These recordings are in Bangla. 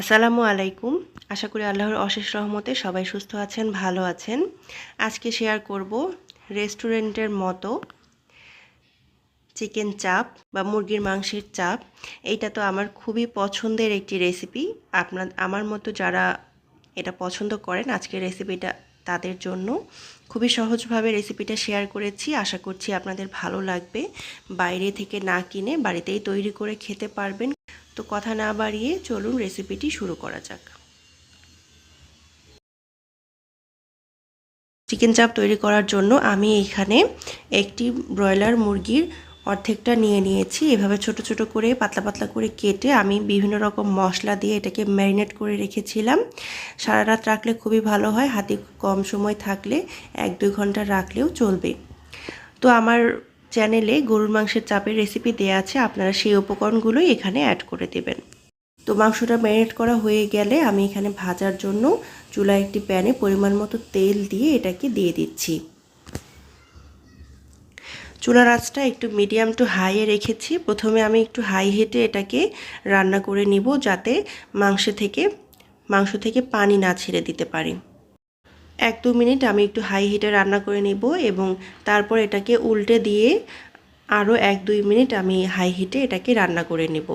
আসসালামু আলাইকুম। আশা করি আল্লাহর অশেষ রহমতে সবাই সুস্থ আছেন, ভালো আছেন। আজকে শেয়ার করব রেস্টুরেন্টের মতো চিকেন চাপ বা মুরগির মাংসের চাপ। এইটা তো আমার খুবই পছন্দের একটি রেসিপি আপনার, আমার মতো যারা এটা পছন্দ করেন আজকের রেসিপিটা তাদের জন্য। খুবই সহজভাবে রেসিপিটা শেয়ার করেছি। আশা করছি আপনাদের ভালো লাগবে। বাইরে থেকে না কিনে বাড়িতেই তৈরি করে খেতে পারবেন। তো কথা না বাড়িয়ে চলুন রেসিপিটি শুরু করা যাক। চিকেন চাপ তৈরি করার জন্য আমি এখানে একটি ব্রয়লার মুরগির অর্ধেকটা নিয়ে নিয়েছি। এভাবে ছোট ছোট করে, পাতলা পাতলা করে কেটে আমি বিভিন্ন রকম মশলা দিয়ে এটাকে ম্যারিনেট করে রেখেছিলাম। সারা রাত রাখলে খুবই ভালো হয়, হাতে কম সময় থাকলে এক, দুই ঘণ্টা রাখলেও চলবে। তো আমার চ্যানেলে গরুর মাংসের চাপের রেসিপি দেওয়া আছে, আপনারা সেই উপকরণগুলোই এখানে অ্যাড করে দেবেন। তো মাংসটা ম্যারিনেট করা হয়ে গেলে আমি এখানে ভাজার জন্য চুলায় একটি প্যানে পরিমাণ মতো তেল দিয়ে এটাকে দিয়ে দিচ্ছি। চুলার আঁচটা একটু মিডিয়াম টু হাইয়ে রেখেছি। প্রথমে আমি একটু হাই হিটে এটাকে রান্না করে নিব যাতে মাংস থেকে মাংস থেকে পানি না ছেড়ে দিতে পারি। এক দু মিনিট আমি একটু হাই হিটে রান্না করে নিব এবং তারপর এটাকে উল্টে দিয়ে আরও এক দুই মিনিট আমি হাই হিটে এটাকে রান্না করে নেব।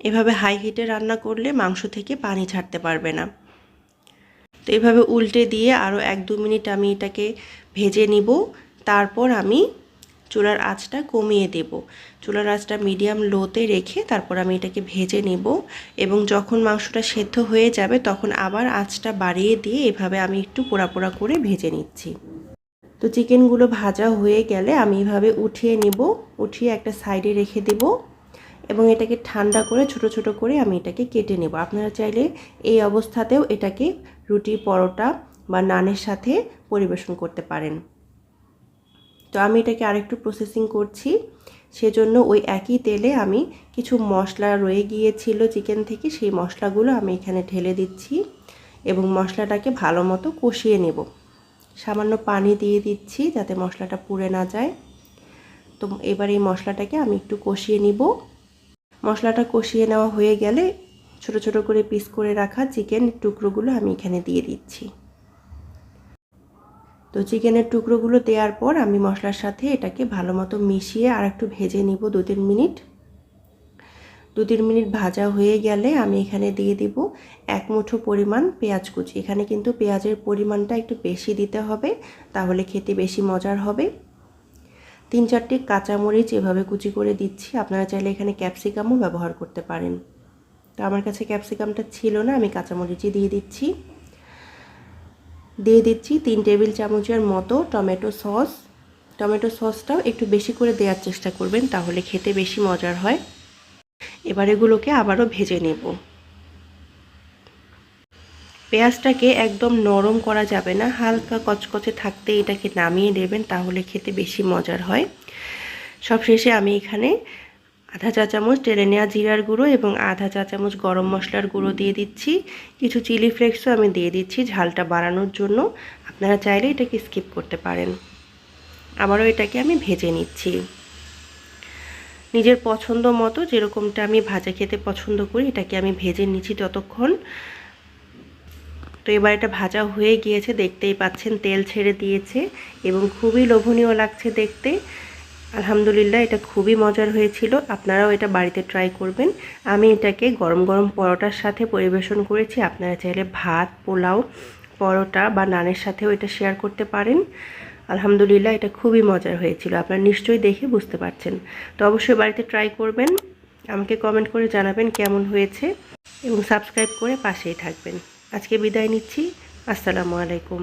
এভাবে হাই হিটে রান্না করলে মাংস থেকে পানি ছাড়তে পারবে না। তো এভাবে উল্টে দিয়ে আরও এক দু মিনিট আমি এটাকে ভেজে নিব। তারপর আমি চুলার আঁচটা কমিয়ে দেব। চুলার আঁচটা মিডিয়াম লোতে রেখে তারপর আমি এটাকে ভেজে নেব এবং যখন মাংসটা সেদ্ধ হয়ে যাবে তখন আবার আঁচটা বাড়িয়ে দিয়ে এভাবে আমি একটু পোড়া পোড়া করে ভেজে নিচ্ছি। তো চিকেনগুলো ভাজা হয়ে গেলে আমি এভাবে উঠিয়ে নিব, উঠিয়ে একটা সাইডে রেখে দেব এবং এটাকে ঠান্ডা করে ছোট ছোট করে আমি এটাকে কেটে নেব। আপনারা চাইলে এই অবস্থাতেও এটাকে রুটি পরোটা বা নানের সাথে পরিবেশন করতে পারেন। তো আমি এটাকে আরেকটু প্রসেসিং করছি। সেজন্য ওই একই তেলে আমি কিছু মশলা রয়ে গিয়েছিল চিকেন থেকে, সেই মশলাগুলো আমি এখানে ঢেলে দিচ্ছি এবং মশলাটাকে ভালো মতো কষিয়ে নেব। সামান্য পানি দিয়ে দিচ্ছি যাতে মশলাটা পুড়ে না যায়। তো এবার এই মশলাটাকে আমি একটু কষিয়ে নিব। মশলাটা কষিয়ে নেওয়া হয়ে গেলে ছোট ছোট করে পিস করে রাখা চিকেন টুকরোগুলো আমি এখানে দিয়ে দিচ্ছি। তো চিকেনের টুকরোগুলো দেওয়ার পর আমি মশলার সাথে এটাকে ভালো মতো মিশিয়ে আর একটু ভেজে নিব দু তিন মিনিট। দু তিন মিনিট ভাজা হয়ে গেলে আমি এখানে দিয়ে দিব এক মুঠো পরিমাণ পেঁয়াজ কুচি। এখানে কিন্তু পেঁয়াজের পরিমাণটা একটু বেশি দিতে হবে, তাহলে খেতে বেশি মজার হবে। তিন চারটি কাঁচামরিচ এভাবে কুচি করে দিচ্ছি, আপনারা চাইলে এখানে ক্যাপসিকামও ব্যবহার করতে পারেন। তো আমার কাছে ক্যাপসিকামটা ছিল না, আমি কাঁচামরিচই দিয়ে দিচ্ছি। দিয়ে দিচ্ছি তিন টেবিল চামচের মতো টমেটো সস। টমেটো সসটাও একটু বেশি করে দেওয়ার চেষ্টা করবেন, তাহলে খেতে বেশি মজার হয়। এবার এগুলোকে আবারও ভেজে নেব। পেঁয়াজটাকে একদম নরম করা যাবে না, হালকা কচকচে থাকতে এটাকে নামিয়ে দেবেন তাহলে খেতে বেশি মজার হয়। সবশেষে আমি এখানে আধা চা চামচ টেলে নেওয়া জিরার গুঁড়ো এবং আধা চা চামচ গরম মশলার গুঁড়ো দিয়ে দিচ্ছি। কিছু চিলি ফ্লেক্সও আমি দিয়ে দিচ্ছি ঝালটা বাড়ানোর জন্য। আপনারা চাইলে এটাকে স্কিপ করতে পারেন। আবারও এটাকে আমি ভেজে নিচ্ছি। নিজের পছন্দ মতো যেরকমটা আমি ভাজা খেতে পছন্দ করি, এটাকে আমি ভেজে নিচ্ছি ততক্ষণ। তো এবার এটা ভাজা হয়ে গিয়েছে, দেখতেই পাচ্ছেন তেল ছেড়ে দিয়েছে এবং খুবই লোভনীয় লাগছে দেখতে। আলহামদুলিল্লাহ, এটা খুবই মজার হয়েছিল। আপনারাও এটা বাড়িতে ট্রাই করবেন। আমি এটাকে গরম গরম পরোটার সাথে পরিবেশন করেছি। আপনারা চাইলে ভাত, পোলাও, পরোটা বা নানের সাথেও এটা শেয়ার করতে পারেন। আলহামদুলিল্লাহ, এটা খুবই মজার হয়েছিল। আপনারা নিশ্চয়ই দেখে বুঝতে পারছেন। তো অবশ্যই বাড়িতে ট্রাই করবেন। আমাকে কমেন্ট করে জানাবেন কেমন হয়েছে এবং সাবস্ক্রাইব করে পাশেই থাকবেন। আজকে বিদায় নিচ্ছি। আসসালামু আলাইকুম।